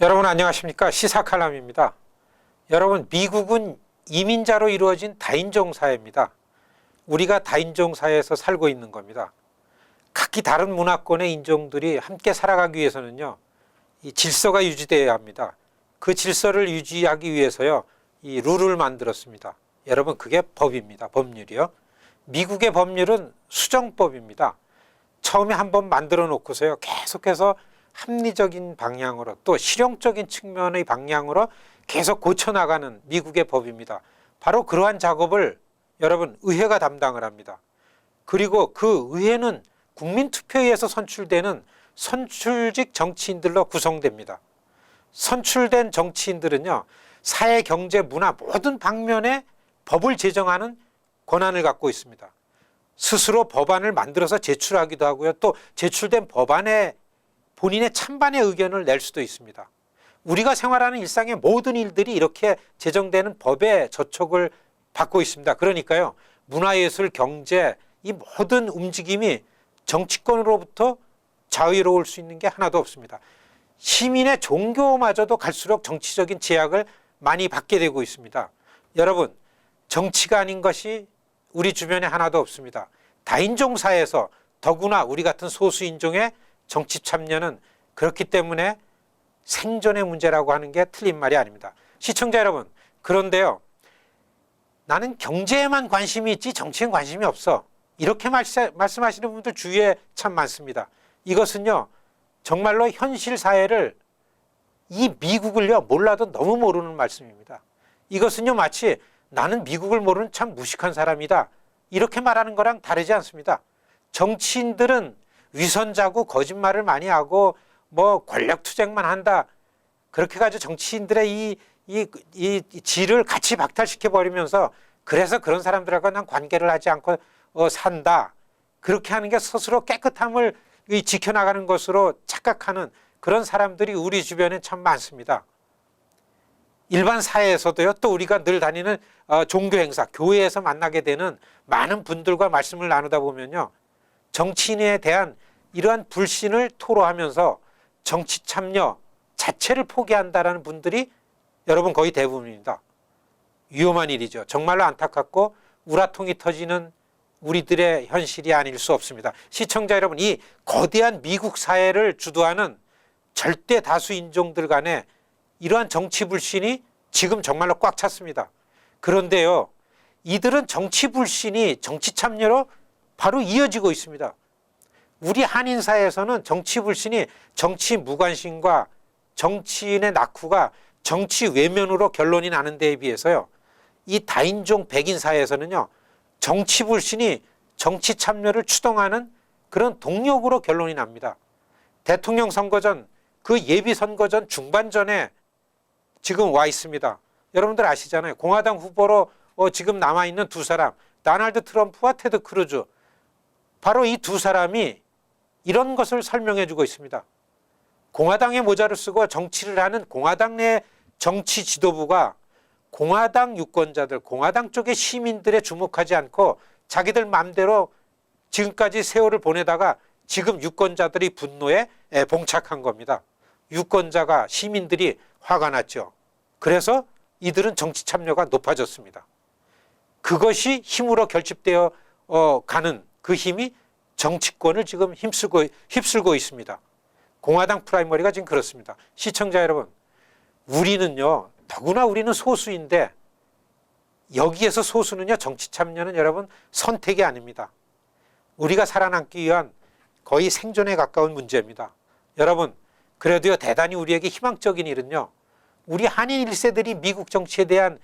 여러분 안녕하십니까 시사칼럼입니다. 여러분 미국은 이민자로 이루어진 다인종 사회입니다. 우리가 다인종 사회에서 살고 있는 겁니다. 각기 다른 문화권의 인종들이 함께 살아가기 위해서는요, 이 질서가 유지되어야 합니다. 그 질서를 유지하기 위해서요, 이 룰을 만들었습니다. 여러분 그게 법입니다. 법률이요. 미국의 법률은 수정법입니다. 처음에 한번 만들어 놓고서요, 계속해서 합리적인 방향으로 또 실용적인 측면의 방향으로 계속 고쳐나가는 미국의 법입니다. 바로 그러한 작업을 여러분 의회가 담당을 합니다. 그리고 그 의회는 국민투표에서 선출되는 선출직 정치인들로 구성됩니다. 선출된 정치인들은요, 사회, 경제, 문화 모든 방면에 법을 제정하는 권한을 갖고 있습니다. 스스로 법안을 만들어서 제출하기도 하고요. 또 제출된 법안에 본인의 찬반의 의견을 낼 수도 있습니다. 우리가 생활하는 일상의 모든 일들이 이렇게 제정되는 법의 저촉을 받고 있습니다. 그러니까요, 문화예술, 경제, 이 모든 움직임이 정치권으로부터 자유로울 수 있는 게 하나도 없습니다. 시민의 종교마저도 갈수록 정치적인 제약을 많이 받게 되고 있습니다. 여러분, 정치가 아닌 것이 우리 주변에 하나도 없습니다. 다인종 사회에서 더구나 우리 같은 소수인종의 정치 참여는 그렇기 때문에 생존의 문제라고 하는 게 틀린 말이 아닙니다. 시청자 여러분, 그런데요. 나는 경제에만 관심이 있지 정치엔 관심이 없어. 이렇게 말씀하시는 분들 주위에 참 많습니다. 이것은요, 정말로 현실 사회를 이 미국을요, 몰라도 너무 모르는 말씀입니다. 이것은요, 마치 나는 미국을 모르는 참 무식한 사람이다. 이렇게 말하는 거랑 다르지 않습니다. 정치인들은 위선자고 거짓말을 많이 하고 뭐 권력 투쟁만 한다. 그렇게 가지고 정치인들의 이, 이, 이, 이 질을 같이 박탈시켜 버리면서 그래서 그런 사람들하고 난 관계를 하지 않고 어, 산다. 그렇게 하는 게 스스로 깨끗함을 이 지켜나가는 것으로 착각하는 그런 사람들이 우리 주변에 참 많습니다. 일반 사회에서도요, 또 우리가 늘 다니는 어, 종교 행사, 교회에서 만나게 되는 많은 분들과 말씀을 나누다 보면요, 정치인에 대한 이러한 불신을 토로하면서 정치 참여 자체를 포기한다라는 분들이 여러분 거의 대부분입니다. 위험한 일이죠. 정말로 안타깝고 우라통이 터지는 우리들의 현실이 아닐 수 없습니다. 시청자 여러분, 이 거대한 미국 사회를 주도하는 절대 다수 인종들 간에 이러한 정치 불신이 지금 정말로 꽉 찼습니다. 그런데요, 이들은 정치 불신이 정치 참여로 바로 이어지고 있습니다. 우리 한인 사회에서는 정치 불신이 정치 무관심과 정치인의 낙후가 정치 외면으로 결론이 나는 데에 비해서요. 이 다인종 백인 사회에서는요. 정치 불신이 정치 참여를 추동하는 그런 동력으로 결론이 납니다. 대통령 선거 전, 그 예비 선거 전 중반전에 지금 와 있습니다. 여러분들 아시잖아요. 공화당 후보로 어, 지금 남아있는 두 사람, 다널드 트럼프와 테드 크루즈. 바로 이 두 사람이 이런 것을 설명해 주고 있습니다. 공화당의 모자를 쓰고 정치를 하는 공화당 내 정치 지도부가 공화당 유권자들, 공화당 쪽의 시민들에 주목하지 않고 자기들 마음대로 지금까지 세월을 보내다가 지금 유권자들이 분노에 봉착한 겁니다. 유권자가 시민들이 화가 났죠. 그래서 이들은 정치 참여가 높아졌습니다. 그것이 힘으로 결집되어 어, 가는 그 힘이 정치권을 지금 힘쓰고, 휩쓸고 있습니다. 공화당 프라이머리가 지금 그렇습니다. 시청자 여러분, 우리는요, 더구나 우리는 소수인데 여기에서 소수는요, 정치 참여는 여러분 선택이 아닙니다. 우리가 살아남기 위한 거의 생존에 가까운 문제입니다. 여러분, 그래도요, 대단히 우리에게 희망적인 일은요, 우리 한인 1세들이 미국 정치에 대한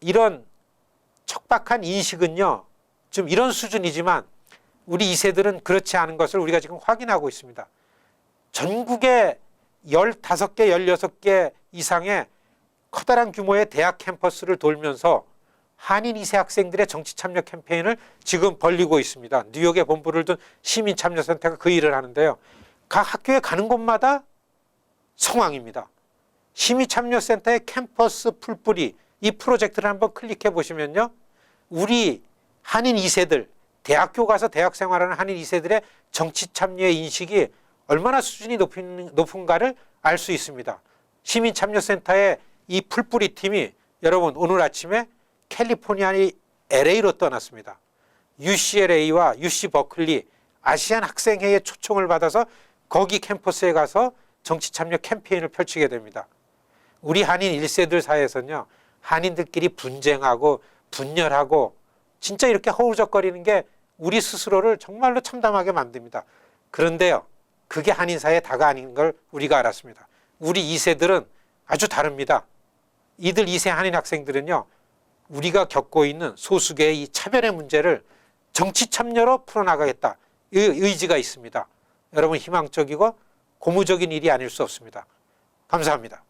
이런 척박한 인식은요, 좀 이런 수준이지만 우리 2세들은 그렇지 않은 것을 우리가 지금 확인하고 있습니다. 전국에 15개, 16개 이상의 커다란 규모의 대학 캠퍼스를 돌면서 한인 2세 학생들의 정치 참여 캠페인을 지금 벌리고 있습니다. 뉴욕에 본부를 둔 시민 참여 센터가 그 일을 하는데요. 각 학교에 가는 곳마다 성황입니다. 시민 참여 센터의 캠퍼스 풀뿌리 이 프로젝트를 한번 클릭해 보시면요. 우리 한인 2세들, 대학교 가서 대학 생활하는 한인 2세들의 정치 참여의 인식이 얼마나 수준이 높은, 높은가를 알 수 있습니다. 시민참여센터의 이 풀뿌리 팀이 여러분 오늘 아침에 캘리포니아의 LA로 떠났습니다. UCLA와 UC 버클리 아시안 학생회의 초청을 받아서 거기 캠퍼스에 가서 정치 참여 캠페인을 펼치게 됩니다. 우리 한인 1세들 사이에서는요, 한인들끼리 분쟁하고 분열하고 진짜 이렇게 허우적거리는 게 우리 스스로를 정말로 참담하게 만듭니다. 그런데요, 그게 한인 사회의 다가 아닌 걸 우리가 알았습니다. 우리 2세들은 아주 다릅니다. 이들 2세 한인 학생들은요, 우리가 겪고 있는 소수계의 이 차별의 문제를 정치 참여로 풀어나가겠다. 이 의지가 있습니다. 여러분 희망적이고 고무적인 일이 아닐 수 없습니다. 감사합니다.